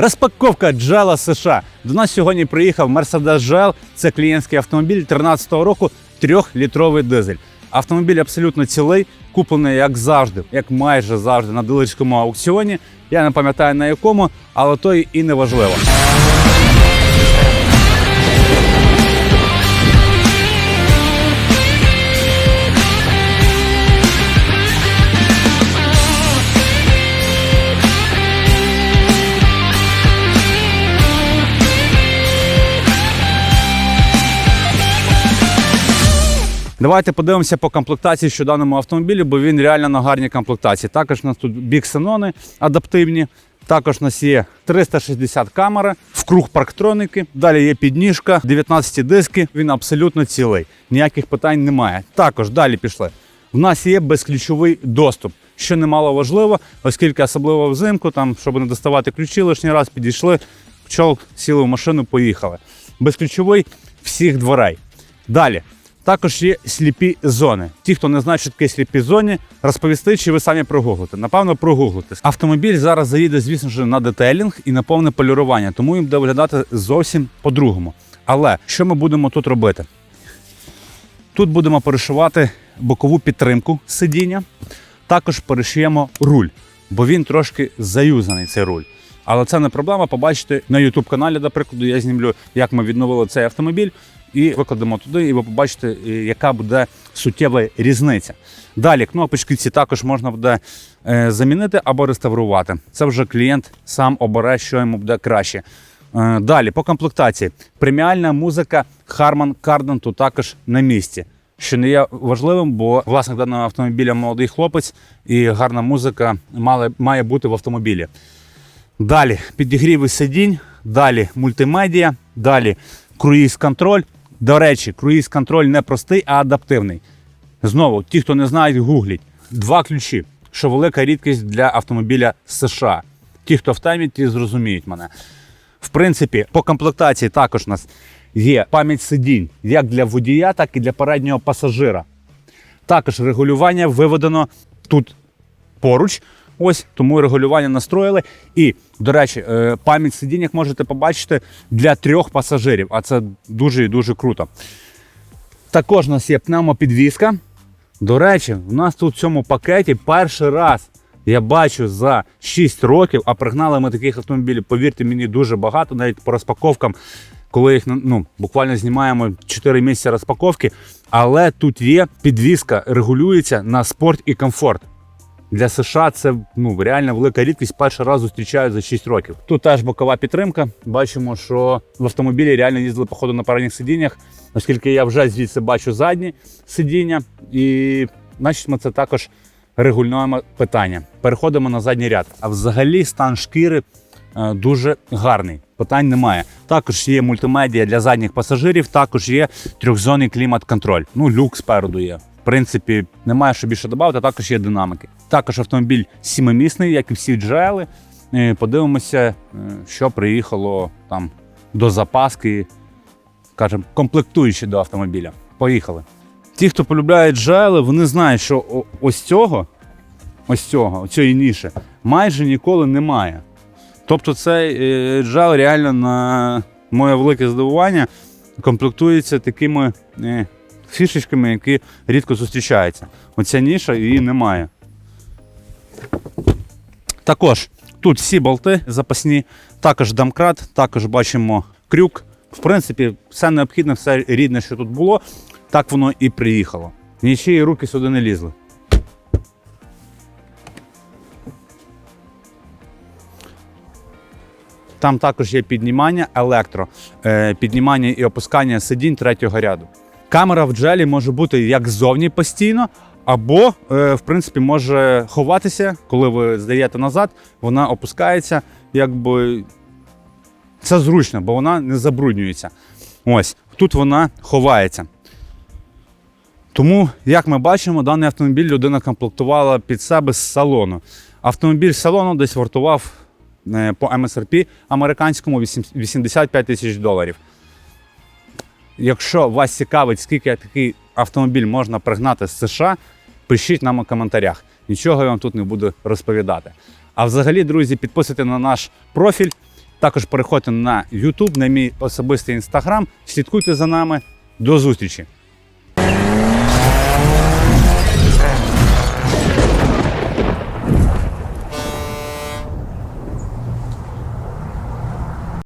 Розпаковка Джела США. До нас сьогодні приїхав Mercedes Джал. Це клієнтський автомобіль 2013 року, 3-літровий дизель. Автомобіль абсолютно цілий, куплений як завжди, як майже завжди на дилерському аукціоні. Я не пам'ятаю на якому, але то і не важливо. Давайте подивимося по комплектації що даному автомобілі, бо він реально на гарній комплектації. Також у нас тут біксенони адаптивні. Також у нас є 360 камери, вкруг парктроники. Далі є підніжка, 19 диски. Він абсолютно цілий. Ніяких питань немає. Також далі пішли. У нас є безключовий доступ, що немало важливо, оскільки особливо взимку, там, щоб не доставати ключі, лишній раз підійшли, чолк, сіли в машину, поїхали. Безключовий всіх дверей. Далі. Також є сліпі зони. Ті, хто не знає, що таке сліпі зони, розповісти, чи ви самі прогуглите. Напевно, прогуглите. Автомобіль зараз заїде, звісно ж, на детейлінг і на повне полірування, тому він буде виглядати зовсім по-другому. Але що ми будемо тут робити? Тут будемо перешивати бокову підтримку сидіння. Також перешиємо руль, бо він трошки заюзаний цей руль. Але це не проблема. Побачите на YouTube каналі, до прикладу, я знімлю, як ми відновили цей автомобіль, і викладемо туди, і ви побачите, е, яка буде суттєва різниця. Далі кнопочки ці також можна буде е, замінити або реставрувати. Це вже клієнт сам обере, що йому буде краще. Е, Далі по комплектації. Преміальна музика Harman Kardon тут також на місці. Що не є важливим, бо власник даного автомобіля молодий хлопець, і гарна музика має, бути в автомобілі. Далі підігріви сидінь, далі мультимедіа, далі круїз-контроль. До речі, круїз-контроль не простий, а адаптивний. Знову, ті, хто не знають, гугліть. Два ключі, що велика рідкість для автомобіля США. Ті, хто в темі, ті зрозуміють мене. В принципі, по комплектації також у нас є пам'ять сидінь як для водія, так і для переднього пасажира. Також регулювання виведено тут поруч. Ось тому регулювання настроїли. І, до речі, е, пам'ять сидінь, як можете побачити, для трьох пасажирів, а це дуже і дуже круто. Також у нас є пневмопідвізка. До речі, у нас тут в цьому пакеті перший раз я бачу за 6 років, а пригнали ми таких автомобілів, повірте мені, дуже багато, навіть по розпаковкам, коли їх ну, буквально знімаємо 4 місяці розпаковки. Але тут є підвізка, регулюється на спорт і комфорт. Для США це ну, реально велика рідкість. Перший раз зустрічаю за 6 років. Тут теж бокова підтримка. Бачимо, що в автомобілі реально їздили походу на передніх сидіннях, оскільки я вже звідси бачу задні сидіння, і значить ми це також регулюємо питання. Переходимо на задній ряд. А взагалі стан шкіри е, дуже гарний. Питань немає. Також є мультимедіа для задніх пасажирів, також є трьохзонний клімат-контроль. Ну, люк спереду є. Принципі, немає що більше додати, також є динамики. Також автомобіль сімимісний, як і всі джели. Е, Подивимося, е, що приїхало там до запаски, скажімо, комплектуючи до автомобіля. Поїхали. Ті, хто полюбляє джели, вони знають, що ось цього, ось цього, цієї ніші, майже ніколи немає. Тобто цей е, джел реально на моє велике здивування комплектується такими фішечками, які рідко зустрічаються. Оця ніша її немає. Також тут всі болти запасні, також домкрат, також бачимо крюк. В принципі, все необхідне, все рідне, що тут було, так воно і приїхало. Нічиї руки сюди не лізли. Там також є піднімання електро, е, піднімання і опускання сидінь третього ряду. Камера в джелі може бути як ззовні постійно, або, е, в принципі, може ховатися, коли ви здаєте назад, вона опускається, якби це зручно, бо вона не забруднюється. Ось тут вона ховається. Тому, як ми бачимо, даний автомобіль людина комплектувала під себе з салону. Автомобіль з салону десь вартував е, по MSRP американському 85 тисяч доларів. Якщо вас цікавить, скільки такий автомобіль можна пригнати з США, пишіть нам у коментарях. Нічого я вам тут не буду розповідати. А взагалі, друзі, підписуйте на наш профіль Також переходьте на YouTube, на мій особистий інстаграм. Слідкуйте за нами. До зустрічі!